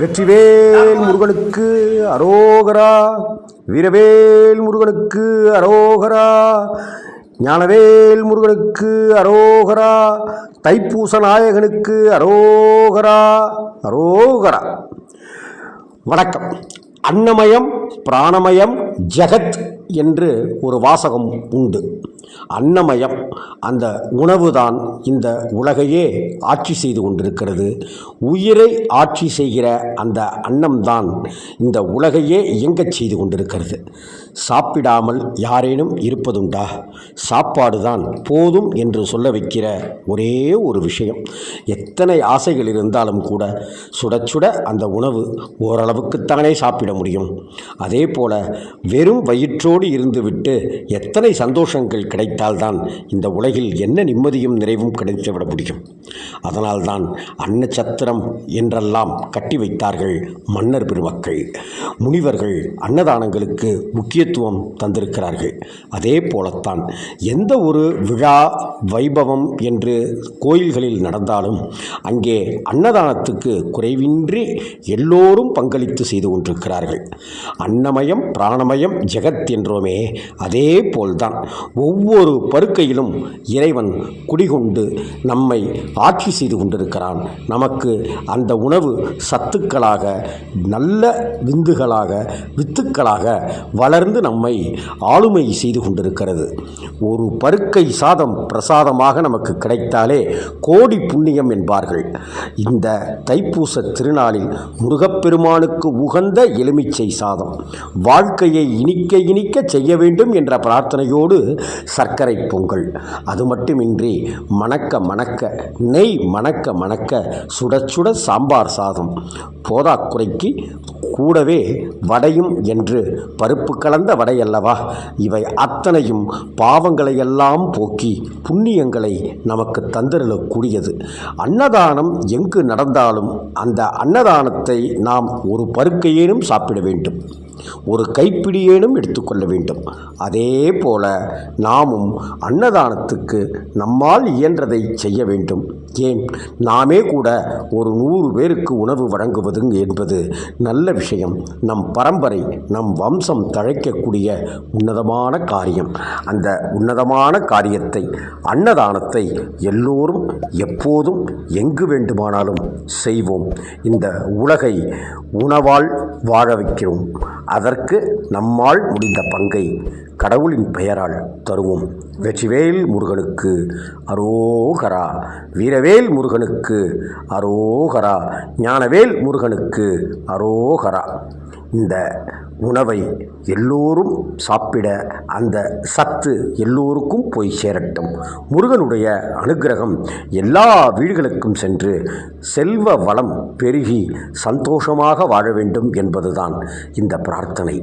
வெற்றிவேல் முருகனுக்கு அரோகரா வீரவேல் முருகனுக்கு அரோகரா ஞானவேல் முருகனுக்கு அரோகரா தைப்பூச நாயகனுக்கு அரோகரா அரோகரா. வணக்கம். அன்னமயம் பிராணமயம் ஜெகத் என்று ஒரு வாசகம் உண்டு. அன்னமயம் அந்த உணவுதான் இந்த உலகையே ஆட்சி செய்து கொண்டிருக்கிறது. உயிரை ஆட்சி செய்கிற அந்த அன்னம்தான் இந்த உலகையே இயங்கச் செய்து கொண்டிருக்கிறது. சாப்பிடாமல் யாரேனும் இருப்பதுண்டா? சாப்பாடு தான் போதும் என்று சொல்ல வைக்கிற ஒரே ஒரு விஷயம். எத்தனை ஆசைகள் இருந்தாலும் கூட சுட சுட அந்த உணவு ஓரளவுக்குத்தானே சாப்பிட முடியும். அதே போல வெறும் வயிற்றோடு இருந்துவிட்டு எத்தனை சந்தோஷங்கள் கிடைத்தால்தான் இந்த உலகில் என்ன நிம்மதியும் நிறைவும் கிடைத்துவிட முடியும். அதனால்தான் அன்னச்சத்திரம் என்றெல்லாம் கட்டி வைத்தார்கள் மன்னர் பெருமக்கள். முனிவர்கள் அன்னதானங்களுக்கு முக்கியத்துவம் தந்திருக்கிறார்கள். அதே போலத்தான் எந்த ஒரு விழா வைபவம் என்று கோயில்களில் நடந்தாலும் அங்கே அன்னதானத்துக்கு குறைவின்றி எல்லோரும் பங்களித்து செய்து கொண்டிருக்கிறார்கள். அன்னமயம் பிராணமயம் ஜெகத் என்றோமே அதே போல்தான். ஒவ்வொரு ஒவ்வொரு பருக்கையிலும் இறைவன் குடிகொண்டு நம்மை ஆட்சி செய்து கொண்டிருக்கிறான். நமக்கு அந்த உணவு சத்துக்களாக நல்ல விந்துகளாக வித்துக்களாக வளர்ந்து நம்மை ஆளுமை செய்து கொண்டிருக்கிறது. ஒரு பருக்கை சாதம் பிரசாதமாக நமக்கு கிடைத்தாலே கோடி புண்ணியம் என்பார்கள். இந்த தைப்பூச திருநாளில் முருகப்பெருமானுக்கு உகந்த எலுமிச்சை சாதம். வாழ்க்கையை இனிக்க இனிக்க செய்ய வேண்டும் என்ற பிரார்த்தனையோடு சர்க்கரை பொங்கல். அது மட்டுமின்றி மணக்க மணக்க நெய் மணக்க மணக்க சுட சுட சாம்பார் சாதம். போதாக்குறைக்கு கூடவே வடையும் என்று பருப்பு கலந்த வடையல்லவா? இவை அத்தனையும் பாவங்களை எல்லாம் போக்கி புண்ணியங்களை நமக்கு தந்திரக்கூடியது அன்னதானம் எங்கு நடந்தாலும் அந்த அன்னதானத்தை நாம் ஒரு பருக்கையேனும் சாப்பிட வேண்டும். ஒரு கைப்பிடியேனும் எடுத்துக்கொள்ள வேண்டும். அதே போல நாமும் அன்னதானத்துக்கு நம்மால் இயன்றதை செய்ய வேண்டும். ஏன்? நாமே கூட ஒரு நூறு பேருக்கு உணவு வழங்குவது என்பது நல்ல விஷயம். நம் பரம்பரை நம் வம்சம் தழைக்கக்கூடிய உன்னதமான காரியம். அந்த உன்னதமான காரியத்தை அன்னதானத்தை எல்லோரும் எப்போதும் எங்கு வேண்டுமானாலும் செய்வோம். இந்த உலகை உணவால் வாழ வைக்கிறோம். அதற்கு நம்மால் முடிந்த பங்கை கடவுளின் பெயரால் தருவோம். வெற்றிவேல் முருகனுக்கு அரோகரா வீரவேல் முருகனுக்கு அரோகரா ஞானவேல் முருகனுக்கு அரோகரா. இந்த உணவை எல்லோரும் சாப்பிட அந்த சத்து எல்லோருக்கும் போய் சேரட்டும். முருகனுடைய அனுக்கிரகம் எல்லா வீடுகளுக்கும் சென்று செல்வ வளம் பெருகி சந்தோஷமாக வாழ வேண்டும் என்பதுதான் இந்த பிரார்த்தனை.